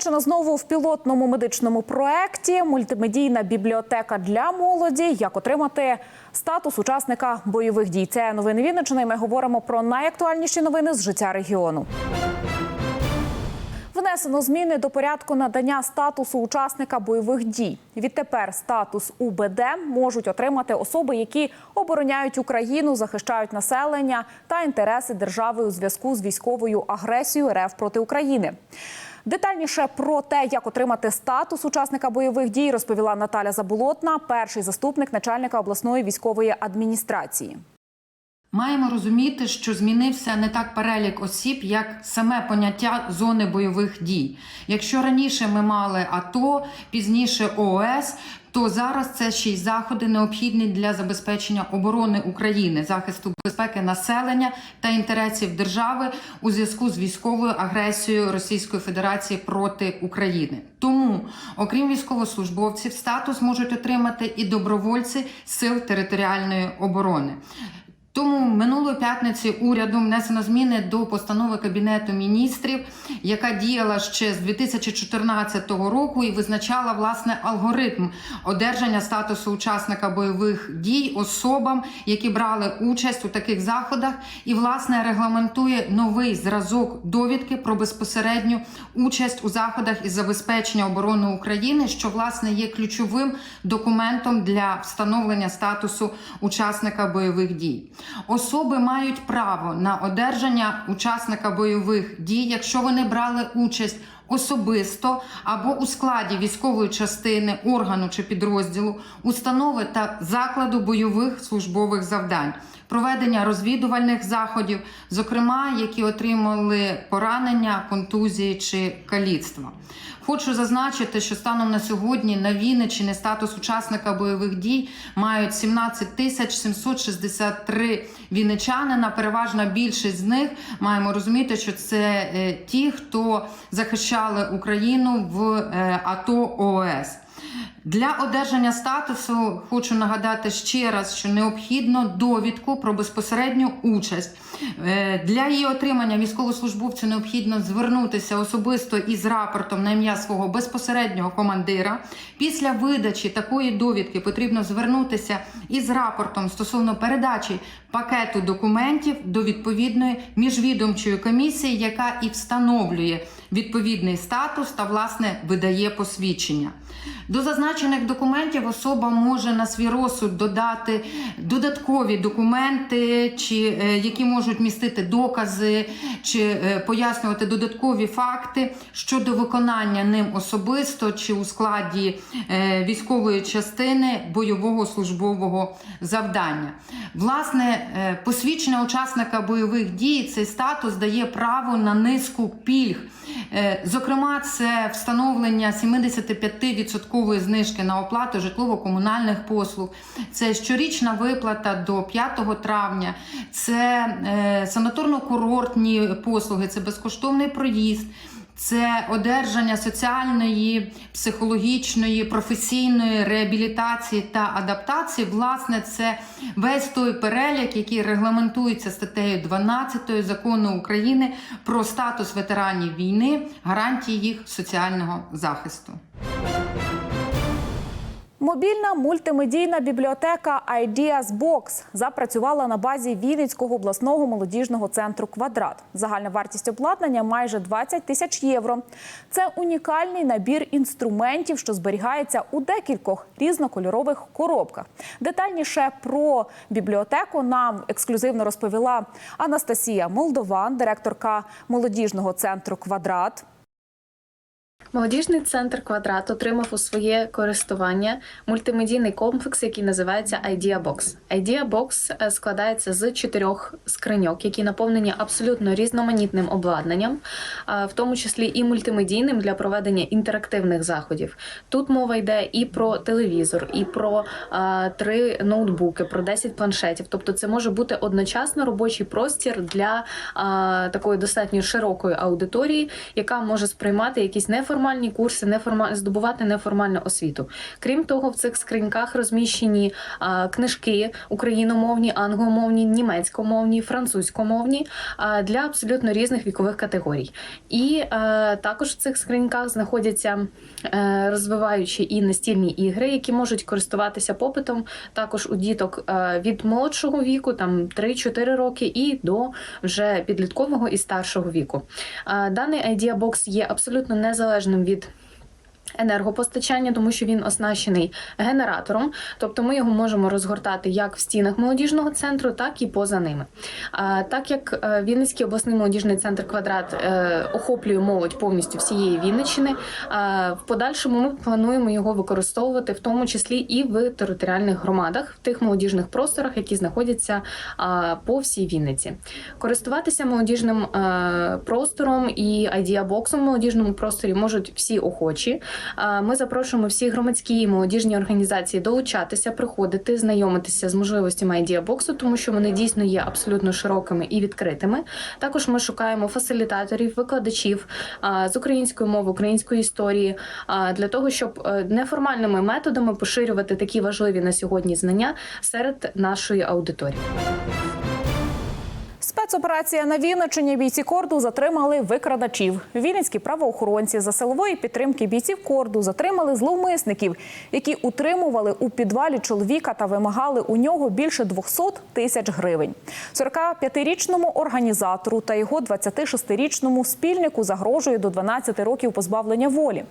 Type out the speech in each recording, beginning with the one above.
Вінниччина знову в пілотному медичному проекті мультимедійна бібліотека для молоді. Як отримати статус учасника бойових дій? Це новини Вінниччини. Ми говоримо про найактуальніші новини з життя регіону. Внесено зміни до порядку надання статусу учасника бойових дій. Відтепер статус УБД можуть отримати особи, які обороняють Україну, захищають населення та інтереси держави у зв'язку з військовою агресією РФ проти України. Детальніше про те, як отримати статус учасника бойових дій, розповіла Наталя Заболотна, перший заступник начальника обласної військової адміністрації. Маємо розуміти, що змінився не так перелік осіб, як саме поняття зони бойових дій. Якщо раніше ми мали АТО, пізніше ООС, то зараз це ще й заходи необхідні для забезпечення оборони України, захисту безпеки населення та інтересів держави у зв'язку з військовою агресією Російської Федерації проти України. Тому, окрім військовослужбовців, статус можуть отримати і добровольці сил територіальної оборони. Тому минулої п'ятниці урядом внесено зміни до постанови Кабінету міністрів, яка діяла ще з 2014 року і визначала власне алгоритм одержання статусу учасника бойових дій особам, які брали участь у таких заходах, і власне регламентує новий зразок довідки про безпосередню участь у заходах із забезпечення оборони України, що власне є ключовим документом для встановлення статусу учасника бойових дій. Особи мають право на одержання учасника бойових дій, якщо вони брали участь особисто або у складі військової частини, органу чи підрозділу, установи та закладу бойових службових завдань. Проведення розвідувальних заходів, зокрема, які отримали поранення, контузії чи каліцтва. Хочу зазначити, що станом на сьогодні на Вінниччині статус учасника бойових дій мають 17 тисяч 763 вінничанина. Переважна більшість з них маємо розуміти, що це е, ті, хто захищали Україну в е, АТО ООС. Для одержання статусу хочу нагадати ще раз, що необхідно довідку про безпосередню участь. Е, Для її отримання військовослужбовцю необхідно звернутися особисто із рапортом на ім'я свого безпосереднього командира. Після видачі такої довідки потрібно звернутися із рапортом стосовно передачі пакету документів до відповідної міжвідомчої комісії, яка і встановлює відповідний статус та власне видає посвідчення. До зазначених документів особа може на свій розсуд додати додаткові документи, чи е, які можуть містити докази, чи е, пояснювати додаткові факти щодо виконання ним особисто чи у складі е, військової частини бойового службового завдання. Власне, посвідчення учасника бойових дій цей статус дає право на низку пільг. Е, Зокрема, це встановлення 75% знижки на оплату житлово-комунальних послуг, це щорічна виплата до 5 травня, це е, санаторно-курортні послуги, це безкоштовний проїзд. Це одержання соціальної, психологічної, професійної реабілітації та адаптації. Власне, це весь той перелік, який регламентується статтею 12 закону України про статус ветеранів війни, гарантії їх соціального захисту. Мобільна мультимедійна бібліотека Ideas Box запрацювала на базі Вінницького обласного молодіжного центру Квадрат. Загальна вартість обладнання майже 20 тисяч євро. Це унікальний набір інструментів, що зберігається у декількох різнокольорових коробках. Детальніше про бібліотеку нам ексклюзивно розповіла Анастасія Молдован, директорка молодіжного центру Квадрат. Молодіжний центр квадрат отримав у своє користування мультимедійний комплекс, який називається Idea Box. Idea Box е, складається з чотирьох скриньок, які наповнені абсолютно різноманітним обладнанням, е, в тому числі і мультимедійним для проведення інтерактивних заходів. Тут мова йде і про телевізор, і про е, три ноутбуки, про 10 планшетів. Тобто, це може бути одночасно робочий простір для такої достатньо широкої аудиторії, яка може сприймати якісь неформальні неформальні курси, неформаль... здобувати неформальну освіту. Крім того, в цих скриньках розміщені а, книжки україномовні, англомовні, німецькомовні, французькомовні а, для абсолютно різних вікових категорій. І е, також в цих скриньках знаходяться е, розвиваючі і настільні ігри, які можуть користуватися попитом також у діток е, від молодшого віку, там 3-4 роки, і до вже підліткового і старшого віку. Е, Даний Idea Box є абсолютно незалежним від. Енергопостачання, тому що він оснащений генератором, тобто ми його можемо розгортати як в стінах молодіжного центру, так і поза ними. А, так як е, Вінницький обласний молодіжний центр квадрат е, охоплює молодь повністю всієї Вінниччини, в подальшому ми плануємо його використовувати, в тому числі і в територіальних громадах, в тих молодіжних просторах, які знаходяться по всій Вінниці. Користуватися молодіжним е, простором і айдіабоксом в молодіжному просторі можуть всі охочі. Ми запрошуємо всі громадські і молодіжні організації долучатися, приходити, знайомитися з можливостями айдіабоксу, тому що вони дійсно є абсолютно широкими і відкритими. Також ми шукаємо фасилітаторів, викладачів з української мови, української історії для того, щоб е, неформальними методами поширювати такі важливі на сьогодні знання серед нашої аудиторії. Спецоперація на Вінниччині бійці корду затримали викрадачів. Вінницькі правоохоронці за силової підтримки бійців корду затримали зловмисників, які утримували у підвалі чоловіка та вимагали у нього більше 200 тисяч гривень. 45-річному організатору та його 26-річному спільнику загрожує до 12 років позбавлення волі.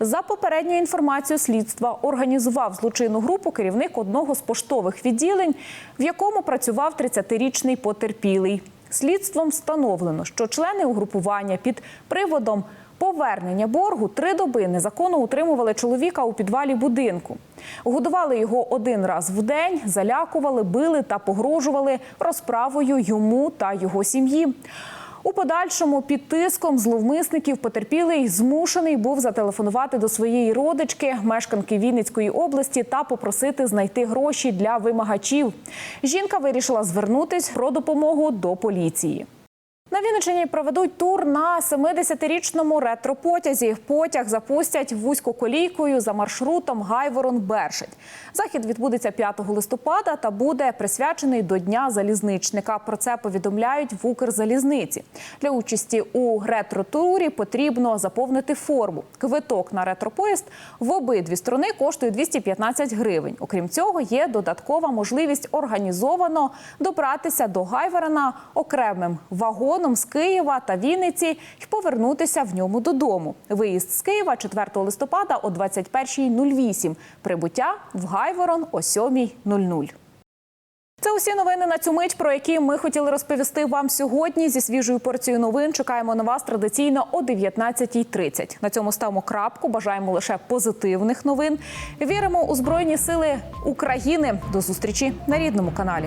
За попередньою інформацією слідства організував злочинну групу керівник одного з поштових відділень, в якому працював 30-річний потерпілий. Слідством встановлено, що члени угрупування під приводом повернення боргу три доби незаконно утримували чоловіка у підвалі будинку. Годували його один раз в день, залякували, били та погрожували розправою йому та його сім'ї. У подальшому під тиском зловмисників потерпілий змушений був зателефонувати до своєї родички, мешканки Вінницької області, та попросити знайти гроші для вимагачів. Жінка вирішила звернутись про допомогу до поліції. На Вінниччині проведуть тур на 70-річному ретропотязі. Потяг запустять вузькоколійкою за маршрутом Гайворон-Бершить. Захід відбудеться 5 листопада та буде присвячений до Дня залізничника. Про це повідомляють в Укрзалізниці. Для участі у ретро-турі потрібно заповнити форму. Квиток на ретропоїзд в обидві сторони коштує 215 гривень. Окрім цього, є додаткова можливість організовано добратися до Гайворона окремим вагоном з Києва та Вінниці і повернутися в ньому додому. Виїзд з Києва 4 листопада о 21.08. Прибуття в Гайворон о 7.00. Це усі новини на цю мить, про які ми хотіли розповісти вам сьогодні. Зі свіжою порцією новин чекаємо на вас традиційно о 19.30. На цьому ставимо крапку. Бажаємо лише позитивних новин. Віримо у збройні сили України. До зустрічі на рідному каналі.